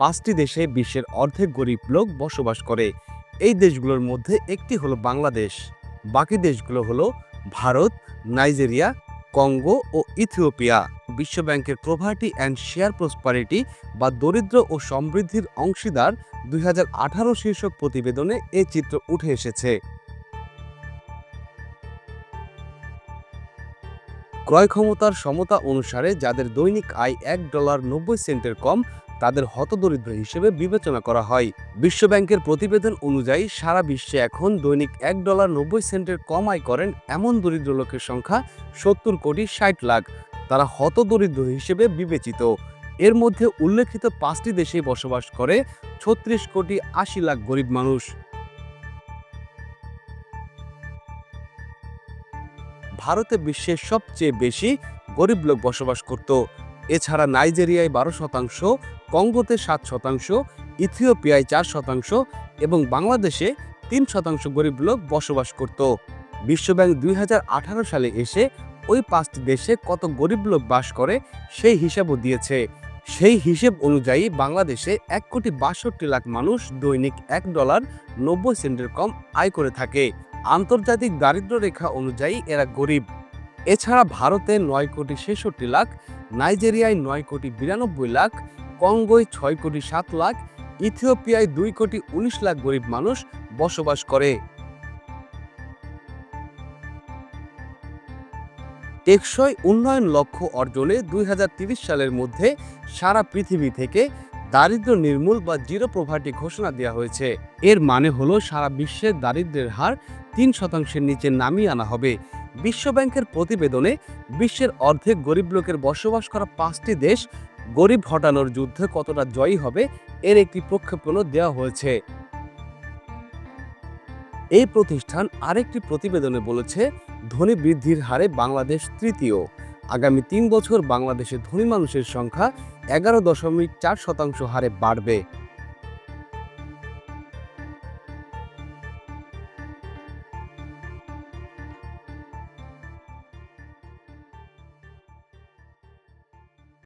পাঁচটি দেশে বিশ্বের অর্ধেক গরিব লোক বসবাস করে। এই দেশগুলোর মধ্যে একটি হলো বাংলাদেশ। বাকি দেশগুলো হলো ভারত, নাইজেরিয়া, কঙ্গো ও ইথিওপিয়া। বিশ্বব্যাংকের প্রভার্টি অ্যান্ড শেয়ার প্রসপারিটি বা দরিদ্র ও সমৃদ্ধির অংশীদার দুই হাজার আঠারো শীর্ষক প্রতিবেদনে এই চিত্র উঠে এসেছে। ক্রয় ক্ষমতার সমতা অনুসারে যাদের দৈনিক আয় এক ডলার নব্বই সেন্টের কম তাদের হতদরিদ্র হিসেবে বিবেচনা করা হয়। বিশ্বব্যাংকের প্রতিবেদন অনুযায়ী সারা বিশ্বে এখন দৈনিক এক ডলার নব্বই সেন্টের কম আয় করেন এমন দরিদ্র লোকের সংখ্যা সত্তর কোটি ষাট লাখ। তারা হতদরিদ্র হিসেবে বিবেচিত। এর মধ্যে উল্লেখিত পাঁচটি দেশে বসবাস করে, ছত্রিশ কোটি আশি লাখ গরিব মানুষ। ভারতে বিশ্বের সবচেয়ে বেশি গরিব লোক বসবাস করত। এছাড়া নাইজেরিয়ায় বারো শতাংশ, কঙ্গোতে সাত শতাংশ, ইথিওপিয়ায় চার শতাংশ এবং বাংলাদেশে তিন শতাংশ গরিব লোক বসবাস করত। বিশ্বব্যাংক দুই হাজার আঠারো সালে এসে ওই পাঁচটি দেশে কত গরিব লোক বাস করে সেই হিসাবও দিয়েছে। সেই হিসেব অনুযায়ী বাংলাদেশে এক কোটি বাষট্টি লাখ মানুষ দৈনিক এক ডলার নব্বই সেন্টের কম আয় করে থাকে। আন্তর্জাতিক দারিদ্র্য রেখা অনুযায়ী এরা গরিব। এছাড়া ভারতে নয় কোটি ছেষট্টি লাখ, নাইজেরিয়ায় নয় কোটি বিরানব্বই লাখ, কঙ্গোয় ছয় কোটি সাত লাখ, ইথিওপিয়ায় দুই কোটি উনিশ লাখ গরিব মানুষ বসবাস করে। টেকসই উন্নয়ন লক্ষ্য অর্জনে দুই সালের মধ্যে সারা পৃথিবী থেকে দারিদ্র্য নির্মূল বা জিরো প্রভার্টি ঘোষণা দেওয়া হয়েছে। এর মানে হলো সারা বিশ্বের দারিদ্র্যের হার তিন শতাংশের নিচে নামিয়ে আনা হবে। বিশ্বব্যাংকের প্রতিবেদনে বিশ্বের অর্ধেক গরিব লোকের বসবাস করা পাঁচটি দেশ গরিব হটানোর যুদ্ধে কতটা জয়ী হবে এর একটি প্রক্ষেপণও দেওয়া হয়েছে। এই প্রতিষ্ঠান আরেকটি প্রতিবেদনে বলেছে, ধনী বৃদ্ধির হারে বাংলাদেশ তৃতীয়। আগামী তিন বছর বাংলাদেশে ধনী মানুষের সংখ্যা এগারো দশমিক চার শতাংশ হারে বাড়বে।